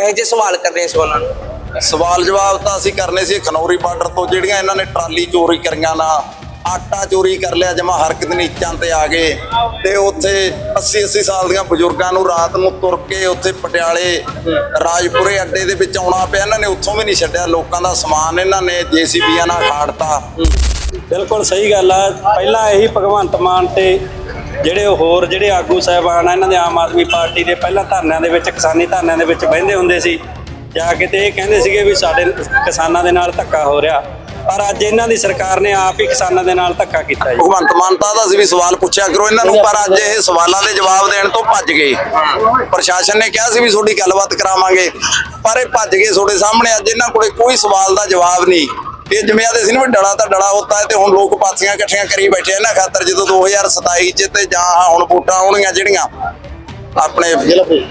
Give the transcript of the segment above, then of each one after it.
ਇਹ ਜੇ ਸਵਾਲ ਕਰਨੇ ਸੀ ਉਹਨਾਂ ਨੂੰ? ਸਵਾਲ ਜਵਾਬ ਤਾਂ ਅਸੀਂ ਕਰਨੇ ਸੀ ਖਨੌਰੀ ਬਾਰਡਰ ਤੋਂ ਜਿਹੜੀਆਂ ਇਹਨਾਂ ਨੇ ਟਰਾਲੀ ਚੋਰੀ ਕਰੀਆਂ ਨਾ ਆਟਾ ਚੋਰੀ ਕਰ ਲਿਆ ਜਮਾ ਹਰਕਤ ਨੀਚਾਂ ਤੇ ਆ ਗਏ। ਤੇ ਉੱਥੇ 80 80 ਸਾਲ ਦੀਆਂ ਬਜ਼ੁਰਗਾਂ ਨੂੰ ਰਾਤ ਨੂੰ ਤੁਰ ਕੇ ਉੱਥੇ ਪਟਿਆਲੇ ਰਾਜਪੁਰੇ ਅੱਡੇ ਦੇ ਵਿੱਚ ਆਉਣਾ ਪਿਆ। ਇਹਨਾਂ ਨੇ ਉੱਥੋਂ ਵੀ ਨਹੀਂ ਛੱਡਿਆ। ਲੋਕਾਂ ਦਾ ਸਮਾਨ ਇਹਨਾਂ ਨੇ ਜੀਸੀਬੀਆਂ ਨਾਲ ਖਾੜਤਾ। ਬਿਲਕੁਲ ਸਹੀ ਗੱਲ ਆ। ਪਹਿਲਾਂ ਇਹੀ ਭਗਵੰਤ ਮਾਨ ਤੇ ਜਿਹੜੇ ਹੋਰ ਜਿਹੜੇ ਆਗੂ ਸਾਹਿਬਾਨ ਆ, ਇਹਨਾਂ ਦੇ ਆਮ ਆਦਮੀ ਪਾਰਟੀ ਦੇ ਪਹਿਲਾਂ ਧਰਨਿਆਂ ਦੇ ਵਿੱਚ, ਕਿਸਾਨੀ ਧਰਨਿਆਂ ਦੇ ਵਿੱਚ ਬਹਿੰਦੇ ਹੁੰਦੇ ਸੀ, ਜਾ ਕੇ ਤੇ ਇਹ ਕਹਿੰਦੇ ਸੀਗੇ ਵੀ ਸਾਡੇ ਕਿਸਾਨਾਂ ਦੇ ਨਾਲ ਧੱਕਾ ਹੋ ਰਿਹਾ। ਪਰ ਅੱਜ ਇਹਨਾਂ ਦੀ ਸਰਕਾਰ ਨੇ ਆਪ ਹੀ ਕਿਸਾਨਾਂ ਦੇ ਨਾਲ ਧੱਕਾ ਕੀਤਾ ਜੀ। ਭਗਵੰਤ ਮਾਨ ਤਾਂ ਦਾ ਵੀ ਸਵਾਲ ਪੁੱਛਿਆ ਕਰੋ ਇਹਨਾਂ ਨੂੰ, ਪਰ ਅੱਜ ਇਹ ਸਵਾਲਾਂ ਦੇ ਜਵਾਬ ਦੇਣ ਤੋਂ ਭੱਜ ਗਏ। ਪ੍ਰਸ਼ਾਸਨ ਨੇ ਕਿਹਾ ਸੀ ਵੀ ਤੁਹਾਡੀ ਗੱਲਬਾਤ ਕਰਾਵਾਂਗੇ, ਪਰ ਇਹ ਭੱਜ ਗਏ ਤੁਹਾਡੇ ਸਾਹਮਣੇ, ਅੱਜ ਇਹਨਾਂ ਕੋਲੇ ਕੋਈ ਸਵਾਲ ਦਾ ਜਵਾਬ ਨਹੀਂ। ਇਹ ਜਿਵੇਂ ਆਦੇ ਸੀ ਨਾ ਵੀ ਡਲਾ ਤਾਂ ਡਲਾ ਹੁੰਦਾ ਤੇ ਹੁਣ ਲੋਕ ਪਾਥੀਆਂ ਇਕੱਠੀਆਂ ਕਰੀ ਬੈਠੇ ਆ ਇਹਨਾਂ ਖਾਤਰ ਜਦੋਂ 2027 ਚ ਤੇ ਜਾਂ ਹੁਣ ਵੋਟਾਂ ਆਉਣਗੀਆਂ ਜਿਹੜੀਆਂ ਆਪਣੇ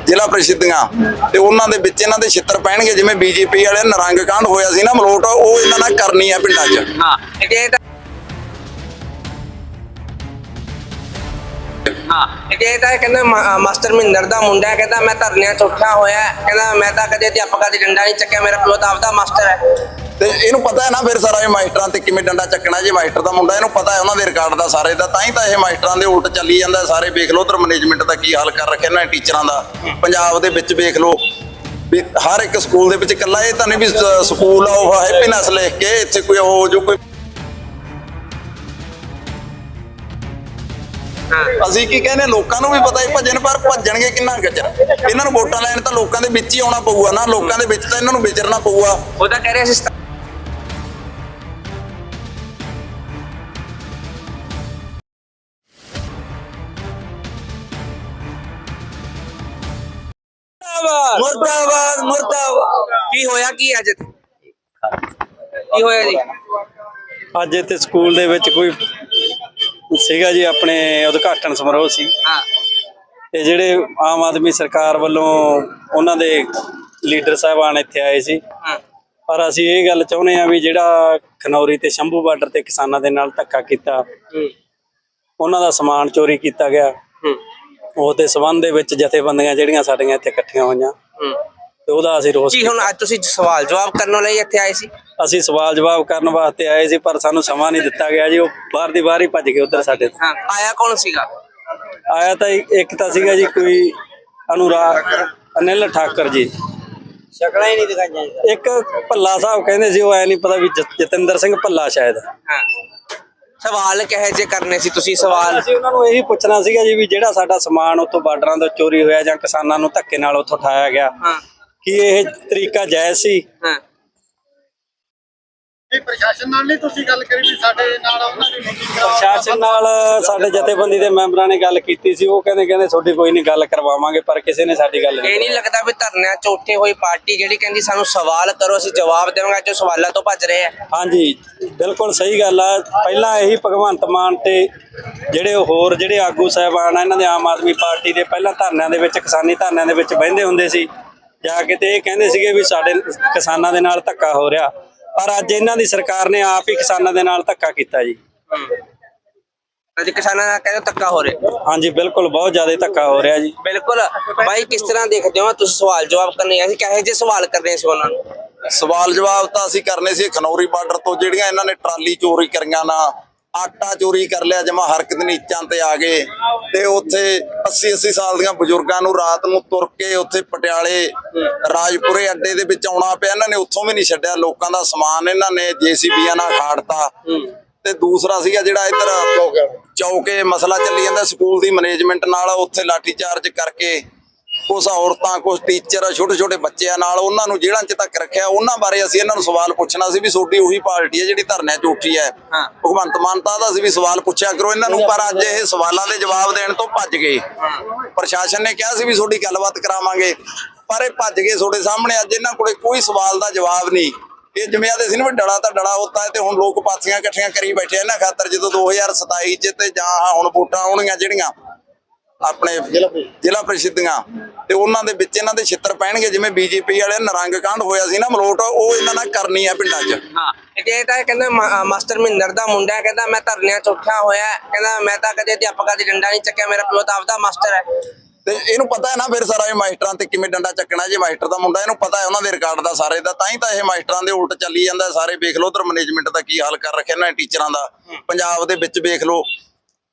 ਜ਼ਿਲ੍ਹਾ ਪ੍ਰੀਸ਼ਦਾਂ ਤੇ ਉਹਨਾਂ ਦੇ ਵਿੱਚ ਇਹਨਾਂ ਦੇ ਛਿੱਤਰ ਪੈਣਗੇ ਜਿਵੇਂ ਬੀਜੇਪੀ ਵਾਲੇ ਨਰੰਗ ਕਾਂਡ ਹੋਇਆ ਸੀ ਨਾ ਮਲੋਟ ਉਹ ਇਹਨਾਂ ਨਾਲ ਕਰਨੀ ਆ ਪਿੰਡਾਂ 'ਚ। ਹਾਂ ਇਹ ਹਾਂ। ਇਹ ਤਾਂ ਕਹਿੰਦਾ ਮਾ- ਮਾਸਟਰ ਮਹਿੰਦਰ ਦਾ ਮੁੰਡਾ ਹੈ, ਕਹਿੰਦਾ ਮੈਂ ਧਰਨਿਆਂ ਚ ਉੱਠਿਆ ਹੋਇਆ ਹੈ। ਕਹਿੰਦਾ ਮੈਂ ਤਾਂ ਕਦੇ ਅਧਿਆਪਕਾਂ ਦੀ ਡੰਡਾ ਨਹੀਂ ਚੱਕਿਆ ਮੇਰਾ ਪਿਓ ਤਾਂ ਆਪਦਾ ਮਾਸਟਰ ਹੈ। ਤੇ ਇਹਨੂੰ ਪਤਾ ਹੈ ਨਾ ਫਿਰ ਸਾਰਾ ਇਹ ਮਾਸਟਰਾਂ ਤੇ ਕਿਵੇਂ ਡੰਡਾ ਚੱਕਣਾ ਜੇ ਮਾਸਟਰ ਦਾ ਮੁੰਡਾ ਇਹਨੂੰ ਪਤਾ ਹੈ ਉਹਨਾਂ ਦੇ ਰਿਕਾਰਡ ਦਾ ਸਾਰੇ ਦਾ ਤਾਂ ਹੀ ਤਾਂ ਇਹ ਮਾਸਟਰਾਂ ਦੇ ਉਲਟ ਚੱਲੀ ਜਾਂਦਾ ਸਾਰੇ। ਵੇਖ ਲਓ ਉਧਰ ਮੈਨੇਜਮੈਂਟ ਦਾ ਕੀ ਹਾਲ ਕਰ ਰੱਖਿਆ ਇਹਨਾਂ ਨੇ ਟੀਚਰਾਂ ਦਾ। ਪੰਜਾਬ ਦੇ ਵਿੱਚ ਵੇਖ ਲਓ ਵੀ ਹਰ ਇੱਕ ਸਕੂਲ ਦੇ ਵਿੱਚ ਇਕੱਲਾ ਇਹ ਤਾਂ ਨਹੀਂ ਵੀ ਸ- ਸਕੂਲ ਆਫ ਹੈਪੀਨੈਸ ਲਿਖ ਕੇ ਇੱਥੇ ਕੋਈ ਉਹ ਜੋ ਕੋਈ ਅਸੀਂ ਕੀ ਕਹਿੰਦੇ ਲੋਕਾਂ ਨੂੰ ਵੀ ਪਤਾ ਹੀ ਭੱਜਣ ਪਰ ਭੱਜਣਗੇ ਕਿੰਨਾ ਗੱਜਰ ਇਹਨਾਂ ਨੂੰ ਵੋਟਾਂ ਲੈਣ ਤਾਂ ਲੋਕਾਂ ਦੇ ਵਿੱਚ ਹੀ ਆਉਣਾ ਪਊਗਾ ਨਾ ਲੋਕਾਂ ਦੇ ਵਿੱਚ ਤਾਂ ਇਹਨਾਂ ਨੂੰ ਵਿਚਰਨਾ ਪਊਗਾ। ਉਹ ਤਾਂ ਕਹਿ ਰਿਹਾ ਸੀ ਮੁਰਦਾਬਾਦ ਮੁਰਦਾਬਾਦ। ਕੀ ਹੋਇਆ ਕੀ ਅੱਜ? ਕੀ ਹੋਇਆ ਜੀ? ਅੱਜ ਇੱਥੇ ਸਕੂਲ ਦੇ ਵਿੱਚ ਕੋਈ ਸੀਗਾ ਜੀ ਆਪਣੇ ਉਦਘਾਟਨ ਸਮਾਰੋਹ ਸੀ। ਹਾਂ। ਤੇ ਜਿਹੜੇ ਆਮ ਆਦਮੀ ਸਰਕਾਰ ਵੱਲੋਂ ਉਹਨਾਂ ਦੇ ਲੀਡਰ ਸਾਹਿਬਾਨ ਇੱਥੇ ਆਏ ਸੀ। ਪਰ ਅਸੀਂ ਇਹ ਗੱਲ ਚਾਹੁੰਦੇ ਆ ਵੀ ਜਿਹੜਾ ਖਨੌਰੀ ਤੇ ਸ਼ੰਭੂ ਬਾਰਡਰ ਤੇ ਕਿਸਾਨਾਂ ਦੇ ਨਾਲ ਧੱਕਾ ਕੀਤਾ ਉਹਨਾਂ ਦਾ ਸਮਾਨ ਚੋਰੀ ਕੀਤਾ ਗਿਆ। ਹੂੰ। ਉਹ ਤੇ ਸਬੰਧ ਦੇ ਵਿੱਚ ਜਥੇਬੰਦੀਆਂ ਜਿਹੜੀਆਂ ਸਾਡੀਆਂ ਇੱਥੇ ਇਕੱਠੀਆਂ ਹੋਈਆਂ। ਤੇ ਉਹਦਾ ਅਸੀਂ ਰੋਸ ਕੀ ਹੁਣ ਅੱਜ ਤੁਸੀਂ ਸਵਾਲ ਜਵਾਬ ਕਰਨ ਲਈ ਇੱਥੇ ਆਏ ਸੀ? ਅਸੀਂ ਸਵਾਲ ਜਵਾਬ ਕਰਨ ਵਾਸਤੇ ਆਏ ਸੀ ਪਰ ਸਾਨੂੰ ਸਮਾਂ ਨਹੀਂ ਦਿੱਤਾ ਗਿਆ ਜੀ। ਉਹ ਬਾਹਰ ਦੀ ਬਾਹਰ ਹੀ ਭੱਜ ਗਏ ਉਧਰ ਸਾਡੇ ਤੋਂ। ਹਾਂ ਆਇਆ ਕੌਣ ਸੀਗਾ? ਆਇਆ ਤਾਂ ਇੱਕ ਇੱਕ ਤਾਂ ਸੀਗਾ ਜੀ ਕੋਈ ਅਨੁਰਾਗ ਅਨਿਲ ਠਾਕਰ ਜੀ। ਸ਼ਕਲਾਂ ਹੀ ਨਹੀਂ ਦਿਖਾਈਆਂ ਇੱਕ ਭੱਲਾ ਸਾਹਿਬ ਕਹਿੰਦੇ ਸੀ ਉਹ ਐ ਨਹੀਂ ਪਤਾ ਵੀ ਜ- ਜਤਿੰਦਰ ਸਿੰਘ ਭੱਲਾ ਸ਼ਾਇਦ। ਹਾਂ। ਸਵਾਲ ਕਹੇ ਜੇ ਕਰਨੇ ਸੀ ਤੁਸੀਂ? ਸਵਾਲ ਅਸੀਂ ਉਹਨਾਂ ਨੂੰ ਇਹੀ ਪੁੱਛਣਾ ਸੀਗਾ ਜੀ ਵੀ ਜਿਹੜਾ ਸਾਡਾ ਸਮਾਨ ਉੱਥੋਂ ਬਾਰਡਰਾਂ ਤੋਂ ਚੋਰੀ ਹੋਇਆ ਜਾਂ ਕਿਸਾਨਾਂ ਨੂੰ ਧੱਕੇ ਨਾਲ ਉੱਥੋਂ ਉਠਾਇਆ ਗਿਆ ਹਾਂ। ਕੀ ਇਹ ਤਰੀਕਾ ਜਾਇਜ਼ ਸੀ? ਹਾਂ। ਇਹ ਪ੍ਰਸ਼ਾਸਨ ਨਾਲ ਨਹੀਂ ਤੁਸੀਂ ਗੱਲ ਕਰੀ ਵੀ ਸਾਡੇ ਨਾਲ ਉਹਨਾਂ ਦੀ ਮੀਟਿੰਗ ਕਰਾਓ। ਪ੍ਰਸ਼ਾਸਨ ਨਾਲ ਸਾਡੇ ਜਥੇਬੰਦੀ ਦੇ ਮੈਂਬਰਾਂ ਨੇ ਗੱਲ ਕੀਤੀ ਸੀ। ਉਹ ਕਹਿੰਦੇ ਕਹਿੰਦੇ ਤੁਹਾਡੀ ਕੋਈ ਨਹੀਂ ਗੱਲ ਕਰਵਾਵਾਂਗੇ ਪਰ ਕਿਸੇ ਨੇ ਸਾਡੀ ਗੱਲ ਨਹੀਂ ਇਹ ਨਹੀਂ ਲੱਗਦਾ ਵੀ ਧਰਨਿਆਂ ਚ ਉੱਠੇ ਹੋਈ ਪਾਰਟੀ ਜਿਹੜੀ ਕਹਿੰਦੀ ਸਾਨੂੰ ਸਵਾਲ ਕਰੋ ਅਸੀਂ ਜਵਾਬ ਦੇਵਾਂਗੇ ਜੋ ਸਵਾਲਾਂ ਤੋਂ ਭੱਜ ਰਹੇ ਆ। ਹਾਂਜੀ ਬਿਲਕੁਲ ਸਹੀ ਗੱਲ ਆ। ਪਹਿਲਾਂ ਇਹੀ ਭਗਵੰਤ ਮਾਨ ਤੇ ਜਿਹੜੇ ਹੋਰ ਜਿਹੜੇ ਆਗੂ ਸਾਹਿਬਾਨ ਆ ਇਹਨਾਂ ਦੇ ਆਮ ਆਦਮੀ ਪਾਰਟੀ ਦੇ ਪਹਿਲਾਂ ਧਰਨਿਆਂ ਦੇ ਵਿੱਚ ਕਿਸਾਨੀ ਧਰਨਿਆਂ ਦੇ ਵਿੱਚ ਬਹਿੰਦੇ ਹੁੰਦੇ ਸੀ। ਜਾ ਕੇ ਤੇ ਇਹ ਕਹਿੰਦੇ ਸੀਗੇ ਵੀ ਸਾਡੇ ਕਿਸਾਨਾਂ ਦੇ ਨਾਲ ਧੱਕਾ ਹੋ ਰਿਹਾ। ਪਰ ਅੱਜ ਇਹਨਾਂ ਦੀ ਸਰਕਾਰ ਨੇ ਆਪ ਹੀ ਕਿਸਾਨਾਂ ਦੇ ਨਾਲ ਧੱਕਾ ਕੀਤਾ ਜੀ। ਅੱਜ ਕਿਸਾਨਾਂ ਦਾ ਕਹਿੰਦੇ ਧੱਕਾ ਹੋ ਰਿਹਾ। ਹਾਂਜੀ ਬਿਲਕੁਲ ਬਹੁਤ ਜ਼ਿਆਦਾ ਧੱਕਾ ਹੋ ਰਿਹਾ ਜੀ। ਬਿਲਕੁਲ। ਬਾਈ ਕਿਸ ਤਰ੍ਹਾਂ ਦੇਖਦੇ ਹੋ ਤੁਸੀਂ ਸਵਾਲ ਜਵਾਬ ਕਰਨੇ? ਅਸੀਂ ਕਹੇ ਜੇ ਸਵਾਲ ਕਰਨੇ ਸੀ ਉਹਨਾਂ ਨੂੰ? ਸਵਾਲ ਜਵਾਬ ਤਾਂ ਅਸੀਂ ਕਰਨੇ ਸੀ ਖਨੌਰੀ ਬਾਰਡਰ ਤੋਂ ਜਿਹੜੀਆਂ ਇਹਨਾਂ ਨੇ ਟਰਾਲੀ ਚੋਰੀ ਕਰੀਆਂ ਨਾ ਆਟਾ ਚੋਰੀ ਕਰ ਲਿਆ ਜਮਾ ਹਰਕਤ ਨੀਚਾਂ ਤੇ ਆ ਗਏ। ਤੇ ਉੱਥੇ 80 80 ਸਾਲ ਦੀਆਂ ਬਜ਼ੁਰਗਾਂ ਨੂੰ ਰਾਤ ਨੂੰ ਤੁਰ ਕੇ ਉੱਥੇ ਪਟਿਆਲੇ ਰਾਜਪੁਰੇ ਅੱਡੇ ਦੇ ਵਿੱਚ ਆਉਣਾ ਪਿਆ। ਇਹਨਾਂ ਨੇ ਉੱਥੋਂ ਵੀ ਨਹੀਂ ਛੱਡਿਆ। ਲੋਕਾਂ ਦਾ ਸਮਾਨ ਇਹਨਾਂ ਨੇ ਜੀਸੀਬੀਆਂ ਨਾਲ ਖਾੜਤਾ। ਤੇ ਦੂਸਰਾ ਸੀਗਾ ਜਿਹੜਾ ਇੱਧਰ ਚੌਕੇ ਮਸਲਾ ਚੱਲੀ ਜਾਂਦਾ ਸਕੂਲ ਦੀ ਮੈਨੇਜਮੈਂਟ ਨਾਲ ਉੱਥੇ ਲਾਠੀ ਚਾਰਜ ਕਰਕੇ ਕੁਛ ਔਰਤਾਂ ਕੁਛ ਟੀਚਰ ਛੋਟੇ ਛੋਟੇ ਬੱਚਿਆਂ ਨਾਲ ਉਹਨਾਂ ਨੂੰ ਜੇਲ੍ਹਾਂ 'ਚ ਤੱਕ ਰੱਖਿਆ। ਉਹਨਾਂ ਬਾਰੇ ਅਸੀਂ ਇਹਨਾਂ ਨੂੰ ਸਵਾਲ ਪੁੱਛਣਾ ਸੀ ਵੀ ਤੁਹਾਡੀ ਉਹੀ ਪਾਰਟੀ ਹੈ ਜਿਹੜੀ ਧਰਨਿਆਂ 'ਚ ਉੱਠੀ ਹੈ। ਭਗਵੰਤ ਮਾਨ ਤਾਂ ਦਾ ਅਸੀਂ ਵੀ ਸਵਾਲ ਪੁੱਛਿਆ ਕਰੋ ਇਹਨਾਂ ਨੂੰ ਪਰ ਅੱਜ ਇਹ ਸਵਾਲਾਂ ਦੇ ਜਵਾਬ ਦੇਣ ਤੋਂ ਭੱਜ ਗਏ। ਪ੍ਰਸ਼ਾਸਨ ਨੇ ਕਿਹਾ ਸੀ ਵੀ ਤੁਹਾਡੀ ਗੱਲਬਾਤ ਕਰਾਵਾਂਗੇ ਪਰ ਇਹ ਭੱਜ ਗਏ ਤੁਹਾਡੇ ਸਾਹਮਣੇ। ਅੱਜ ਇਹਨਾਂ ਕੋਲੇ ਕੋਈ ਸਵਾਲ ਦਾ ਜਵਾਬ ਨਹੀਂ। ਇਹ ਜਿਵੇਂ ਆਦੇ ਸੀ ਨਾ ਡਲਾ ਤਾਂ ਡਲਾ ਹੁੰਦਾ ਤੇ ਹੁਣ ਲੋਕ ਪਾਥੀਆਂ ਇਕੱਠੀਆਂ ਕਰੀ ਬੈਠੇ ਇਹਨਾਂ ਖਾਤਰ ਜਦੋਂ 2027 ਚ ਤੇ ਜਾਂ ਹੁਣ ਵੋਟਾਂ ਆਉਣਗੀਆਂ ਜਿਹੜੀਆਂ ਆਪਣੇ ਜ਼ਿਲ੍ਹਾ ਪ੍ਰੀਸ਼ਦਾਂ ਤੇ ਉਹਨਾਂ ਦੇ ਵਿੱਚ ਇਹਨਾਂ ਦੇ ਛਿੱਤਰ ਪੈਣਗੇ ਜਿਵੇਂ ਬੀਜੇਪੀ ਵਾਲੇ ਨਰੰਗ ਕਾਂਡ ਹੋਇਆ ਸੀ ਨਾ ਮਲੋਟ ਉਹ ਇਹਨਾਂ ਨਾਲ ਕਰਨੀ ਆ ਪਿੰਡਾਂ 'ਚ। ਹਾਂ ਇਹ ਤਾਂ ਕਹਿੰਦਾ ਮਾਸਟਰ ਮਹਿੰਦਰ ਦਾ ਮੁੰਡਾ ਕਹਿੰਦਾ ਮੈਂ ਧਰਨਿਆਂ ਚ ਉੱਠਿਆ ਹੋਇਆ। ਕਹਿੰਦਾ ਮੈਂ ਤਾਂ ਕਦੇ ਅਧਿਆਪਕਾਂ ਦੀ ਡੰਡਾ ਨਹੀਂ ਚੱਕਿਆ ਮੇਰਾ ਪਿਓ ਤਾਂ ਆਪਦਾ ਮਾਸਟਰ ਹੈ। ਤੇ ਇਹਨੂੰ ਪਤਾ ਹੈ ਨਾ ਫਿਰ ਸਾਰਾ ਇਹ ਮਾਸਟਰਾਂ ਤੇ ਕਿਵੇਂ ਡੰਡਾ ਚੱਕਣਾ ਜੇ ਮਾਸਟਰ ਦਾ ਮੁੰਡਾ ਇਹਨੂੰ ਪਤਾ ਹੈ ਉਹਨਾਂ ਦੇ ਰਿਕਾਰਡ ਦਾ ਸਾਰੇ ਦਾ ਤਾਂ ਹੀ ਤਾਂ ਇਹ ਮਾਸਟਰਾਂ ਦੇ ਉਲਟ ਚੱਲੀ ਜਾਂਦਾ ਸਾਰੇ ਵੇਖ ਲਓ ਉਧਰ ਮੈਨੇਜਮੈਂਟ ਦਾ ਕੀ ਹਾਲ ਕਰ ਰੱਖਿਆ ਇਹਨਾਂ ਨੇ ਟੀਚਰਾਂ ਦਾ। ਪੰਜਾਬ ਦੇ ਵਿੱਚ ਵੇਖ ਲਓ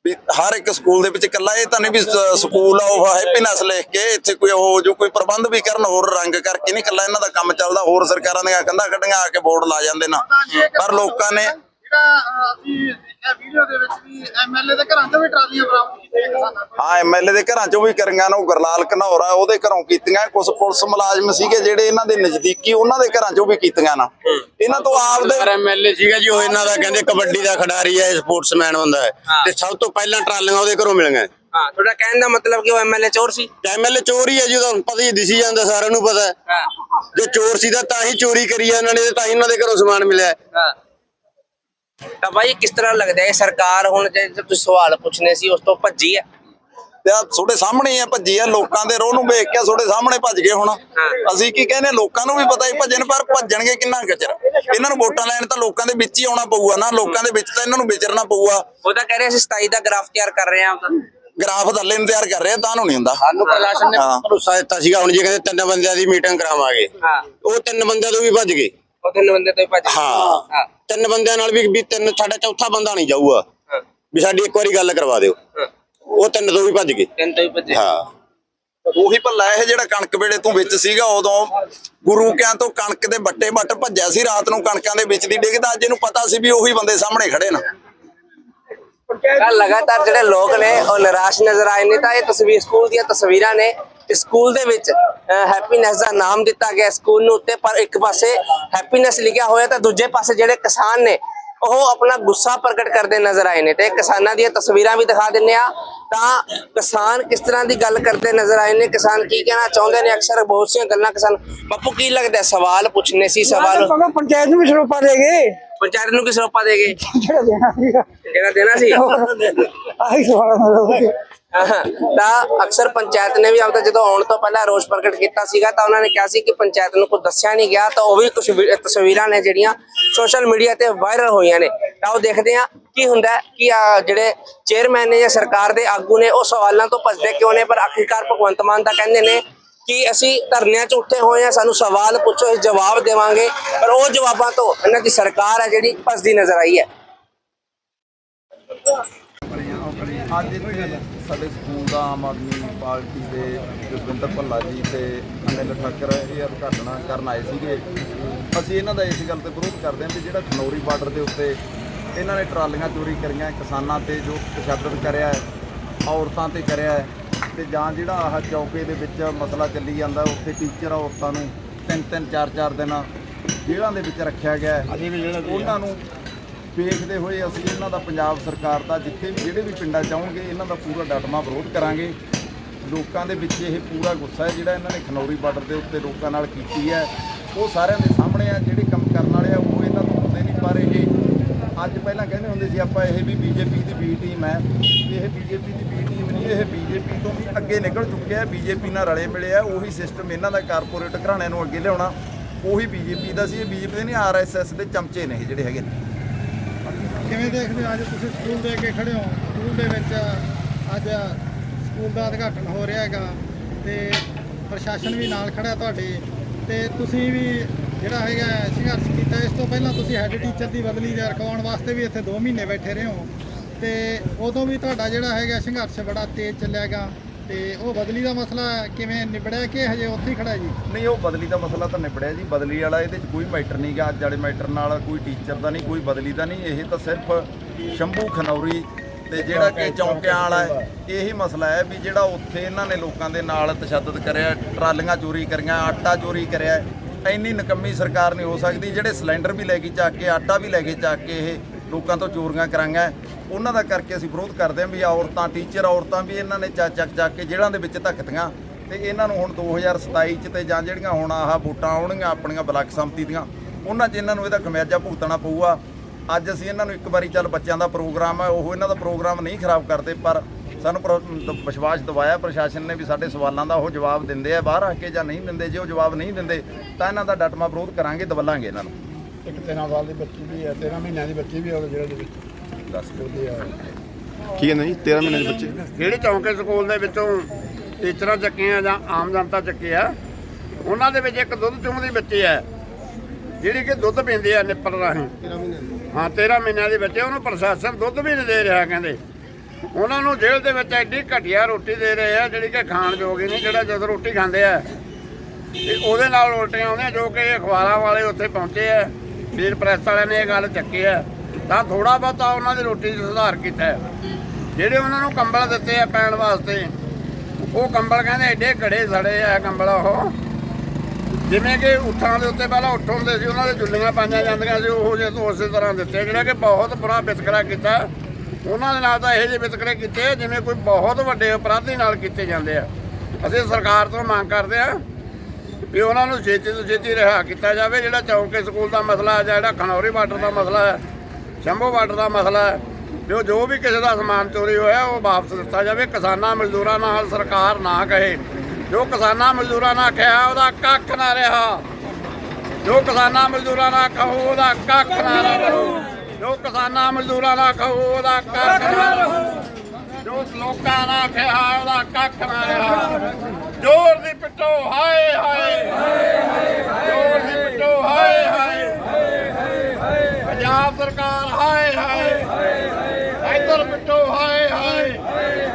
ਵੀ ਹਰ ਇੱਕ ਸਕੂਲ ਦੇ ਵਿੱਚ ਇਕੱਲਾ ਇਹ ਤਾਂ ਨਹੀਂ ਵੀ ਸਕੂਲ ਆ, ਉਹ ਹੈਪੀਨੈਸ ਲਿਖ ਕੇ ਇੱਥੇ ਕੋਈ ਉਹ ਜੋ ਕੋਈ ਪ੍ਰਬੰਧ ਵੀ ਕਰਨ, ਹੋਰ ਰੰਗ ਕਰਕੇ ਨਹੀਂ ਇਕੱਲਾ ਇਹਨਾਂ ਦਾ ਕੰਮ ਚੱਲਦਾ, ਹੋਰ ਸਰਕਾਰਾਂ ਦੀਆਂ ਕੰਧਾਂ ਕੱਢੀਆਂ, ਆ ਕੇ ਬੋਰਡ ਲਾ ਜਾਂਦੇ ਨਾ। ਪਰ ਲੋਕਾਂ ਨੇ ਜਿਹੜਾ ਅਹ, ਅਸੀਂ ਦੇਖਿਆ ਵੀਡੀਓ ਦੇ ਵਿੱਚ ਵੀ ਐਮਐਲਏ ਦੇ ਘਰਾਂ 'ਚੋਂ ਵੀ ਟਰਾਲੀਆਂ ਬਰਾਮਦ ਕੀਤੀਆਂ ਕਿਸਾਨਾਂ ਤੋਂ ਹਾਂ ਐਮਐਲਏ ਦੇ ਘਰਾਂ ਚੋਂ ਵੀ ਕਰੀਆਂ ਨਾ ਉਹ ਗਰਲਾਲ ਘਨੌਰਾ ਉਹਦੇ ਘਰੋਂ ਕੀਤੀਆਂ ਕੁਝ ਪੁਲਿਸ ਮੁਲਾਜ਼ਮ ਸੀਗੇ ਜਿਹੜੇ ਇਹਨਾਂ ਦੇ ਨਜ਼ਦੀਕੀ ਉਹਨਾਂ ਦੇ ਘਰਾਂ ਚੋਂ ਵੀ ਕੀਤੀਆਂ ਨਾ। ਇਹਨਾਂ ਤੋਂ ਆਪਦੇ ਐਮਐਲਏ ਸੀਗਾ ਜੀ ਉਹ ਇਹਨਾਂ ਦਾ ਕਹਿੰਦੇ ਕਬੱਡੀ ਦਾ ਖਿਡਾਰੀ ਹੈ ਸਪੋਰਟਸਮੈਨ ਹੁੰਦਾ ਹੈ। ਤੇ ਸਭ ਤੋਂ ਪਹਿਲਾਂ ਟਰਾਲੀਆਂ ਉਹਦੇ ਘਰੋਂ ਮਿਲੀਆਂ। ਹਾਂ ਤੁਹਾਡਾ ਕਹਿਣ ਦਾ ਮਤਲਬ ਕਿ ਉਹ ਐਮਐਲਏ ਚੋਰ ਸੀ? ਐਮਐਲਏ ਚੋਰ ਹੀ ਹੈ ਜੀ ਤੁਹਾਨੂੰ ਪਤਾ ਹੀ ਦਿਸੀ ਜਾਂਦਾ ਸਾਰਿਆਂ ਨੂੰ ਪਤਾ ਹੈ। ਜੇ ਚੋਰ ਸੀ ਤਾਂ ਤਾਂ ਹੀ ਚੋਰੀ ਕਰੀ ਇਹਨਾਂ ਨੇ ਤੇ ਤਾਂ ਹੀ ਇਹਨਾਂ ਦੇ ਘਰੋਂ ਸਮਾਨ ਮਿਲਿਆ ਹੈ। ਤਾਂ ਭਾਈ ਕਿਸ ਤਰ੍ਹਾਂ ਲੱਗਦਾ ਹੈ? ਸਰਕਾਰ ਹੁਣ ਜੇ ਤੁਸੀਂ ਸਵਾਲ ਪੁੱਛਨੇ ਸੀ ਉਸ ਤੋਂ ਭੱਜੀ ਹੈ ਤੇ ਆ ਤੁਹਾਡੇ ਸਾਹਮਣੇ ਹੀ ਆ ਭੱਜੀ ਆ ਲੋਕਾਂ ਦੇ ਰੋਹ ਨੂੰ ਵੇਖ ਕੇ ਤੁਹਾਡੇ ਸਾਹਮਣੇ ਭੱਜ ਗਏ ਹੁਣ। ਅਸੀਂ ਕੀ ਕਹਿੰਦੇ ਲੋਕਾਂ ਨੂੰ ਵੀ ਪਤਾ ਹੀ ਭੱਜਣ ਪਰ ਭੱਜਣਗੇ ਕਿੰਨਾ ਕਚਰ ਇਹਨਾਂ ਨੂੰ ਵੋਟਾਂ ਲੈਣ ਤਾਂ ਲੋਕਾਂ ਦੇ ਵਿੱਚ ਹੀ ਆਉਣਾ ਪਊਗਾ ਨਾ ਲੋਕਾਂ ਦੇ ਵਿੱਚ ਤਾਂ ਇਹਨਾਂ ਨੂੰ ਵਿਚਰਨਾ ਪਊਗਾ। ਉਹ ਤਾਂ ਕਹਿ ਰਹੇ ਸੀ 27 ਦਾ ਗ੍ਰਾਫ ਤਿਆਰ ਕਰ ਰਹੇ ਹਾਂ ਗ੍ਰਾਫ ਥੱਲੇ ਨੂੰ ਤਿਆਰ ਕਰ ਰਹੇ ਆ, ਤਾਂ ਨੂੰ ਨਹੀਂ ਹੁੰਦਾ। ਸਾਨੂੰ ਪ੍ਰਸ਼ਾਸਨ ਨੇ। ਭਰੋਸਾ ਦਿੱਤਾ ਸੀਗਾ ਹੁਣ ਜੀ ਕਹਿੰਦੇ ਤਿੰਨ ਬੰਦਿਆਂ ਦੀ ਮੀਟਿੰਗ ਕਰਾਵਾਂਗੇ ਹਾਂ। ਉਹ ਤਿੰਨ ਬੰਦਿਆਂ ਤੋਂ ਵੀ ਭੱਜ ਗਏ। ਉਹ ਤਿੰਨ ਬੰਦੇ ਤੋਂ ਹੀ ਭੱਜ ਗਏ। ਹਾਂ। ਹਾਂ। ਤਿੰਨ ਬੰਦਿਆਂ ਨਾਲ ਵੀ ਵੀ ਤਿੰਨ ਸਾਡਾ ਚੌਥਾ ਬੰਦਾ ਨਹੀਂ ਜਾਊਗਾ। ਵੀ ਸਾਡੀ ਇੱਕ ਵਾਰੀ ਗੱਲ ਕਰਵਾ ਦਿਓ। ਉਹ ਤਿੰਨ ਤੋਂ ਵੀ ਭੱਜ ਗਏ। ਤਿੰਨ ਤੋਂ ਹੀ ਭੱਜੇ। ਹਾਂ। ਉਹੀ ਭੱਲਾ ਇਹ ਜਿਹੜਾ ਕਣਕ ਵੇਲੇ ਤੂੰ ਵਿੱਚ ਸੀਗਾ ਉਦੋਂ ਗੁਰੂ ਕਿਆਂ ਤੋਂ ਕਣਕ ਦੇ ਬੱਟੇ ਬੱਟ ਭੱਜਿਆ ਸੀ ਰਾਤ ਨੂੰ ਕਣਕਾਂ ਦੇ ਵਿੱਚ ਦੀ ਡਿੱਗਦਾ ਅੱਜ ਇਹਨੂੰ ਪਤਾ ਸੀ ਵੀ ਉਹੀ ਬੰਦੇ ਸਾਹਮਣੇ ਖੜੇ ਨੇ। ਲਗਾਤਾਰ ਜਿਹੜੇ ਲੋਕ ਨੇ ਉਹ ਨਿਰਾਸ਼ ਨਜ਼ਰ ਆਏ ਨੇ। ਤਾਂ ਇਹ ਤਸਵੀਰ ਸਕੂਲ ਦੀਆਂ ਤਸਵੀਰਾਂ ਨੇ। ਇਸ ਸਕੂਲ ਦੇ ਵਿੱਚ ਹੈਪੀਨੈਸ ਦਾ ਨਾਮ ਦਿੱਤਾ ਗਿਆ ਸਕੂਲ ਨੂੰ ਉੱਤੇ, ਪਰ ਇੱਕ ਪਾਸੇ ਹੈਪੀਨੈਸ ਲਿਖਿਆ ਹੋਇਆ ਤਾਂ ਦੂਜੇ ਪਾਸੇ ਜਿਹੜੇ ਕਿਸਾਨ ਨੇ, ਉਹ ਆਪਣਾ ਗੁੱਸਾ ਪ੍ਰਗਟ ਕਰਦੇ ਨਜ਼ਰ ਆਏ ਨੇ। ਤੇ ਕਿਸਾਨਾਂ ਦੀਆਂ ਤਸਵੀਰਾਂ ਵੀ ਦਿਖਾ ਦਿੰਨੇ ਆ ਤਾਂ ਕਿਸਾਨ ਕਿਸ ਤਰ੍ਹਾਂ ਦੀ ਗੱਲ ਕਰਦੇ ਨਜ਼ਰ ਆਏ ਨੇ? ਕਿਸਾਨ ਕੀ ਕਹਿਣਾ ਚਾਹੁੰਦੇ ਨੇ? ਅਕਸਰ ਬਹੁਤ ਸੀਆਂ ਗੱਲਾਂ ਕਿਸਾਨ। ਬਾਪੂ, ਕੀ ਲੱਗਦਾ ਸਵਾਲ ਪੁੱਛਨੇ ਸੀ, ਸਵਾਲ ਪੰਚਾਇਤ ਨੂੰ ਵੀ ਸਰੋਪਾ ਦੇ ਗਏ। ਪੰਚਾਇਤ ਨੂੰ ਕਿਸ ਰੋਪਾ ਦੇਗੇ ਜਿਹੜਾ ਦੇਣਾ ਸੀਗਾ। ਜਿਹੜਾ ਦੇਣਾ ਸੀ? ਆਹੀ ਸਵਾਲ ਮਤਲਬ ਤਾਂ ਅਕਸਰ ਪੰਚਾਇਤ ਨੇ ਵੀ ਆਪਦਾ ਜਦੋਂ ਆਉਣ ਤੋਂ ਪਹਿਲਾਂ ਰੋਸ ਪ੍ਰਗਟ ਕੀਤਾ ਸੀਗਾ ਤਾਂ ਉਹਨਾਂ ਨੇ ਕਿਹਾ ਸੀ ਕਿ ਪੰਚਾਇਤ ਨੂੰ ਕੁਝ ਦੱਸਿਆ ਨਹੀਂ ਗਿਆ ਤਾਂ ਉਹ ਵੀ ਕੁਝ ਤਸਵੀਰਾਂ ਨੇ ਜਿਹੜੀਆਂ ਸੋਸ਼ਲ ਮੀਡੀਆ ਤੇ ਵਾਇਰਲ ਹੋਈਆਂ ਨੇ। ਤਾਂ ਉਹ ਦੇਖਦੇ ਆ ਕੀ ਹੁੰਦਾ ਕਿ ਜਿਹੜੇ ਚੇਅਰਮੈਨ ਨੇ ਜਾਂ ਸਰਕਾਰ ਦੇ ਆਗੂ ਨੇ ਉਹ ਸਵਾਲਾਂ ਤੋਂ ਭੱਜਦੇ ਕਿਉਂ ਨੇ ਪਰ ਆਖਿਰਕਾਰ ਭਗਵੰਤ ਮਾਨ ਤਾਂ ਕਹਿੰਦੇ ਨੇ ਕਿ ਅਸੀਂ ਧਰਨਿਆਂ 'ਚ ਉੱਠੇ ਹੋਏ ਆ ਸਾਨੂੰ ਸਵਾਲ ਪੁੱਛੋ, ਅਸੀਂ ਜਵਾਬ ਦੇਵਾਂਗੇ, ਪਰ ਉਹ ਜਵਾਬਾਂ ਤੋਂ ਇਹਨਾਂ ਦੀ ਸਰਕਾਰ ਹੈ ਜਿਹੜੀ ਭੱਜਦੀ ਨਜ਼ਰ ਆਈ ਹੈ। ਅੱਜ ਇੱਥੇ ਸਾਡੇ ਸਕੂਲ ਦਾ ਆਮ ਆਦਮੀ ਪਾਰਟੀ ਦੇ ਜਸਵਿੰਦਰ ਭੱਲਾ ਜੀ ਤੇ ਅਨਿਲ ਠੱਕਰ ਇਹ ਉਦਘਾਟਨ ਕਰਨ ਆਏ ਸੀਗੇ। ਅਸੀਂ ਇਹਨਾਂ ਦਾ ਇਸ ਗੱਲ ਤੇ ਵਿਰੋਧ ਕਰਦੇ ਹਾਂ ਕਿ ਜਿਹੜਾ ਖਨੌਰੀ ਬਾਰਡਰ ਦੇ ਉੱਤੇ ਇਹਨਾਂ ਨੇ ਟਰਾਲੀਆਂ ਚੋਰੀ ਕਰੀਆਂ, ਕਿਸਾਨਾਂ ਤੇ ਜੋ ਤਸ਼ੱਦਦ ਕਰਿਆ ਹੈ, ਔਰਤਾਂ ਤੇ ਕਰਿਆ ਹੈ ਤੇ ਜਾਂ ਜਿਹੜਾ ਆਹ ਚੌਕੇ ਦੇ ਵਿੱਚ ਮਸਲਾ ਚੱਲੀ ਜਾਂਦਾ ਉੱਥੇ ਟੀਚਰ ਔਰਤਾਂ ਨੂੰ ਤਿੰਨ ਤਿੰਨ ਚਾਰ ਚਾਰ ਦਿਨ ਜੇਲ੍ਹਾਂ ਦੇ ਵਿੱਚ ਰੱਖਿਆ ਗਿਆ ਹੈ। ਉਹਨਾਂ ਨੂੰ ਵੇਖਦੇ ਹੋਏ ਅਸੀਂ ਇਹਨਾਂ ਦਾ ਪੰਜਾਬ ਸਰਕਾਰ ਦਾ ਜਿੱਥੇ ਵੀ ਜਿਹੜੇ ਵੀ ਪਿੰਡਾਂ ਚਾਹੋਗੇ ਇਹਨਾਂ ਦਾ ਪੂਰਾ ਡਟਮਾ ਵਿਰੋਧ ਕਰਾਂਗੇ। ਲੋਕਾਂ ਦੇ ਵਿੱਚ ਇਹ ਪੂਰਾ ਗੁੱਸਾ ਹੈ ਜਿਹੜਾ ਇਹਨਾਂ ਨੇ ਖਨੌਰੀ ਬਾਰਡਰ ਦੇ ਉੱਤੇ ਲੋਕਾਂ ਨਾਲ ਕੀਤੀ ਹੈ। ਉਹ ਸਾਰਿਆਂ ਦੇ ਸਾਹਮਣੇ ਆ ਜਿਹੜੇ ਕੰਮ ਕਰਨ ਵਾਲੇ ਆ ਉਹ ਇਹਨਾਂ ਤੋਂ ਹੁੰਦੇ ਨਹੀਂ ਪਰ ਇਹ ਅੱਜ ਪਹਿਲਾਂ ਕਹਿੰਦੇ ਹੁੰਦੇ ਸੀ, ਆਪਾਂ ਇਹ ਵੀ ਬੀਜੇਪੀ ਦੀ ਬੀ ਟੀਮ ਹੈ। ਇਹ ਬੀਜੇਪੀ ਦੀ ਬੀ ਟੀਮ ਨਹੀਂ, ਇਹ ਬੀਜੇਪੀ ਤੋਂ ਵੀ ਅੱਗੇ ਨਿਕਲ ਚੁੱਕਿਆ ਹੈ। ਬੀਜੇਪੀ ਨਾਲ ਰਲੇ ਮਿਲੇ ਆ, ਉਹੀ ਸਿਸਟਮ ਇਹਨਾਂ ਦਾ ਕਾਰਪੋਰੇਟ ਘਰਾਣਿਆਂ ਨੂੰ ਅੱਗੇ ਲਿਆਉਣਾ, ਉਹੀ ਬੀਜੇਪੀ ਦਾ ਸੀ। ਇਹ ਬੀਜੇਪੀ ਦੇ ਨਹੀਂ ਆਰਐਸਐਸ ਦੇ ਚਮਚੇ ਨੇ ਇਹ ਜਿਹੜੇ ਹੈਗੇ ਨੇ। ਕਿਵੇਂ ਦੇਖਦੇ ਹੋ ਅੱਜ ਤੁਸੀਂ ਸਕੂਲ ਦੇ ਕੇ ਖੜੇ ਹੋ? ਸਕੂਲ ਦੇ ਵਿੱਚ ਅੱਜ ਸਕੂਲ ਦਾ ਉਦਘਾਟਨ ਹੋ ਰਿਹਾ ਹੈਗਾ ਤੇ ਪ੍ਰਸ਼ਾਸਨ ਵੀ ਨਾਲ ਖੜਾ ਤੁਹਾਡੇ ਤੇ ਤੁਸੀਂ ਵੀ ਜਿਹੜਾ ਹੈਗਾ ਸੰਘਰਸ਼ ਕੀਤਾ। ਇਸ ਤੋਂ ਪਹਿਲਾਂ ਤੁਸੀਂ ਹੈੱਡ ਟੀਚਰ ਦੀ ਬਦਲੀ ਜਾਂ ਰਖਵਾਉਣ ਵਾਸਤੇ ਵੀ ਇੱਥੇ 2 ਮਹੀਨੇ ਬੈਠੇ ਰਹੇ ਹੋ। ਤੇ ਉਦੋਂ ਵੀ ਤੁਹਾਡਾ ਜਿਹੜਾ ਹੈਗਾ ਸੰਘਰਸ਼ ਬੜਾ ਤੇਜ਼ ਚੱਲਿਆਗਾ ਤੇ ਉਹ ਬਦਲੀ ਦਾ ਮਸਲਾ ਕਿਵੇਂ ਨਿਬੜਿਆ ਕਿ ਹਜੇ ਉੱਥੇ ਹੀ ਖੜਾ ਜੀ? ਨਹੀਂ, ਉਹ ਬਦਲੀ ਦਾ ਮਸਲਾ ਤਾਂ ਨਿਬੜਿਆ ਜੀ। ਬਦਲੀ ਵਾਲਾ ਇਹਦੇ 'ਚ ਕੋਈ ਮੈਟਰ ਨਹੀਂ ਗਾ। ਅੱਜ ਵਾਲੇ ਮੈਟਰ ਨਾਲ ਕੋਈ ਟੀਚਰ ਦਾ ਨਹੀਂ, ਕੋਈ ਬਦਲੀ ਦਾ ਨਹੀਂ। ਇਹ ਤਾਂ ਸਿਰਫ ਸ਼ੰਭੂ, ਖਨੌਰੀ ਤੇ ਜਿਹੜਾ ਕਿ ਚੌਂਕਿਆਂ ਵਾਲਾ ਹੈ, ਇਹੀ ਮਸਲਾ ਹੈ ਵੀ ਜਿਹੜਾ ਉੱਥੇ ਇਹਨਾਂ ਨੇ ਲੋਕਾਂ ਦੇ ਨਾਲ ਤਸ਼ੱਦਦ ਕਰਿਆ, ਟਰਾਲੀਆਂ ਚੋਰੀ ਕਰੀਆਂ, ਆਟਾ ਚੋਰੀ ਕਰਿਆ। ਇੰਨੀ ਨਕੰਮੀ ਸਰਕਾਰ ਨਹੀਂ ਹੋ ਸਕਦੀ, ਜਿਹੜੇ ਸਿਲੰਡਰ ਵੀ ਲੈ ਕੇ ਚੱਕ ਕੇ, ਆਟਾ ਵੀ ਲੈ ਕੇ ਚੱਕ ਕੇ ਇਹ ਲੋਕਾਂ ਤੋਂ ਚੋਰੀਆਂ ਕਰਾਂਗਾ ਉਹਨਾਂ ਦਾ ਕਰਕੇ ਅਸੀਂ ਵਿਰੋਧ ਕਰਦੇ ਹਾਂ ਵੀ ਔਰਤਾਂ ਟੀਚਰ ਔਰਤਾਂ ਵੀ ਇਹਨਾਂ ਨੇ ਚੱਕ ਚੱਕ ਚੱਕ ਕੇ ਜੇਲ੍ਹਾਂ ਦੇ ਵਿੱਚ ਧੱਕਤੀਆਂ ਤੇ ਇਹਨਾਂ ਨੂੰ ਹੁਣ 2027 ਚ ਤੇ ਜਾਂ ਜਿਹੜੀਆਂ ਹੁਣ ਆਹ ਵੋਟਾਂ ਆਉਣਗੀਆਂ ਆਪਣੀਆਂ ਬਲਾਕ ਸੰਮਤੀ ਦੀਆਂ, ਉਹਨਾਂ 'ਚ ਇਹਨਾਂ ਨੂੰ ਇਹਦਾ ਖਮਿਆਜਾ ਭੁਗਤਣਾ ਪਊਗਾ। ਅੱਜ ਅਸੀਂ ਇਹਨਾਂ ਨੂੰ ਇੱਕ ਵਾਰੀ ਚੱਲ ਬੱਚਿਆਂ ਦਾ ਪ੍ਰੋਗਰਾਮ ਹੈ, ਉਹ ਇਹਨਾਂ ਦਾ ਪ੍ਰੋਗਰਾਮ ਨਹੀਂ ਖਰਾਬ ਕਰਦੇ, ਪਰ ਸਾਨੂੰ ਵਿਸ਼ਵਾਸ ਦਿਵਾਇਆ ਪ੍ਰਸ਼ਾਸਨ ਨੇ ਵੀ ਸਾਡੇ ਸਵਾਲਾਂ ਦਾ ਉਹ ਜਵਾਬ ਦਿੰਦੇ ਆ ਬਾਹਰ ਆ ਕੇ ਜਾਂ ਨਹੀਂ ਦਿੰਦੇ ਜੇ ਉਹ ਜਵਾਬ ਨਹੀਂ ਦਿੰਦੇ ਤਾਂ ਇਹਨਾਂ ਦਾ ਡਟਮਾ ਵਿਰੋਧ ਕਰਾਂਗੇ ਦਵਲਾਂਗੇ ਇਹਨਾਂ ਨੂੰ। ਇੱਕ 13 ਸਾਲ ਦੀ ਬੱਚੀ ਵੀ ਹੈ 13 ਮਹੀਨਿਆਂ ਦੀ ਬੱਚੀ ਵੀ ਹੈ ਉਹ ਜਿਹੜੇ ਦੇ ਵਿੱਚ ਦੱਸ ਉਹਦੀ ਆ ਕੀ ਕਹਿੰਦੇ ਜੀ? 13 ਮਹੀਨੇ ਦੇ ਬੱਚੇ। ਜਿਹੜੀ ਚੌਂਕੇ ਸਕੂਲ ਦੇ ਵਿੱਚੋਂ ਟੀਚਰਾਂ ਚੱਕੇ ਆ ਜਾਂ ਆਮ ਜਨਤਾ ਚੱਕੇ ਆ ਉਹਨਾਂ ਦੇ ਵਿੱਚ ਇੱਕ ਦੁੱਧ ਚੁੰਮਦੀ ਬੱਚੀ ਹੈ ਜਿਹੜੀ ਕਿ ਦੁੱਧ ਪੀਂਦੀ ਆ ਨਿੱਪਲ ਰਾਹੀਂ। 13 ਮਹੀਨੇ ਹਾਂ 13 ਮਹੀਨਿਆਂ ਦੀ ਬੱਚੇ ਉਹਨੂੰ ਪ੍ਰਸ਼ਾਸਨ ਦੁੱਧ ਵੀ ਨਹੀਂ ਦੇ ਰਿਹਾ ਕਹਿੰਦੇ। ਉਹਨਾਂ ਨੂੰ ਜੇਲ੍ਹ ਦੇ ਵਿੱਚ ਐਡੀ ਘਟੀਆ ਰੋਟੀ ਦੇ ਰਹੇ ਆ, ਜਿਹੜੀ ਕਿ ਖਾਣ ਯੋਗ ਹੀ ਨਹੀਂ, ਜਿਹੜਾ ਜਦੋਂ ਰੋਟੀ ਖਾਂਦੇ ਆ। ਤੇ ਉਹਦੇ ਨਾਲ ਉਲਟੀਆਂ ਆਉਂਦੀਆਂ, ਜੋ ਕਿ ਅਖਬਾਰਾਂ ਵਾਲੇ ਉੱਥੇ ਪਹੁੰਚੇ ਆ। ਵੀਰ ਪ੍ਰੈਸ ਵਾਲਿਆਂ ਨੇ ਇਹ ਗੱਲ ਚੱਕੀ ਆ। ਤਾਂ ਥੋੜਾ ਬਹੁਤਾ ਉਹਨਾਂ ਦੀ ਰੋਟੀ 'ਚ ਸੁਧਾਰ ਕੀਤਾ। ਜਿਹੜੇ ਉਹਨਾਂ ਨੂੰ ਕੰਬਲ ਦਿੱਤੇ ਆ ਪੈਣ ਵਾਸਤੇ, ਉਹ ਕੰਬਲ ਕਹਿੰਦੇ ਐਡੇ ਘੜੇ ਸੜੇ ਆ ਕੰਬਲ ਉਹ। ਜਿਵੇਂ ਕਿ ਉੱਠਾਂ ਦੇ ਉੱਤੇ ਪਹਿਲਾਂ ਉੱਠ ਹੁੰਦੇ ਸੀ, ਉਹਨਾਂ ਦੇ ਜੁੱਲੀਆਂ ਪਾਈਆਂ ਜਾਂਦੀਆਂ ਸੀ, ਉਹ ਜਿਹੇ ਉਸੇ ਤਰ੍ਹਾਂ ਦਿੱਤੇ, ਜਿਹੜਾ ਕਿ ਬਹੁਤ ਬੁਰਾ ਵਿਤਕਰਾ ਕੀਤਾ। ਉਹਨਾਂ ਦੇ ਨਾਲ ਤਾਂ ਇਹੋ ਜਿਹੇ ਵਿਤਕਰੇ ਕੀਤੇ ਆ, ਜਿਵੇਂ ਕੋਈ ਬਹੁਤ ਵੱਡੇ ਅਪਰਾਧੀ ਨਾਲ ਕੀਤੇ ਜਾਂਦੇ ਆ। ਅਸੀਂ ਸਰਕਾਰ ਤੋਂ ਮੰਗ ਕਰਦੇ ਆ ਵੀ ਉਹਨਾਂ ਨੂੰ ਛੇਤੀ ਤੋਂ ਛੇਤੀ ਰਿਹਾ ਕੀਤਾ ਜਾਵੇ। ਜਿਹੜਾ ਚੌਂਕੇ ਸਕੂਲ ਦਾ ਮਸਲਾ ਹੈ ਜਾਂ ਜਿਹੜਾ ਖਨੌਰੀ ਬਾਰਡਰ ਦਾ ਮਸਲਾ ਹੈ, ਸ਼ੰਭੂ ਬਾਰਡਰ ਦਾ ਮਸਲਾ ਹੈ, ਵੀ ਜੋ ਵੀ ਕਿਸੇ ਦਾ ਸਮਾਨ ਚੋਰੀ ਹੋਇਆ, ਉਹ ਵਾਪਸ ਦਿੱਤਾ ਜਾਵੇ। ਕਿਸਾਨਾਂ ਮਜ਼ਦੂਰਾਂ ਨਾਲ ਸਰਕਾਰ ਨਾ ਕਹੇ। ਜੋ ਕਿਸਾਨਾਂ ਮਜ਼ਦੂਰਾਂ ਨਾਲ ਕਿਹਾ, ਉਹਦਾ ਕੱਖ ਨਾ ਰਿਹਾ। ਜੋ ਕਿਸਾਨਾਂ ਮਜ਼ਦੂਰਾਂ ਨਾਲ ਕਹੋ, ਉਹਦਾ ਕੱਖ ਨਾ ਰਹੋ। ਜੋ ਕਿਸਾਨਾਂ ਮਜ਼ਦੂਰਾਂ ਨਾਲ ਕਹੋ ਉਹਦਾ ਕੱਖ ਨਾ ਰਹੋ। ਜੋ ਲੋਕਾਂ ਨਾਲ ਕਿਹਾ ਉਹਦਾ ਕੱਖ ਨਾ ਰਿਹਾ। ਜੋਰ ਦੀ ਪਿੱਟੋ ਹਾਏ ਹਾਏ। ਜੋਰ ਦੀ ਪਿੱਟੋ ਹਾਏ ਹਾਏ। ਪੰਜਾਬ ਸਰਕਾਰ ਹਾਏ ਹਾਏ। ਇੱਧਰ ਪਿੱਟੋ ਹਾਏ ਹਾਏ।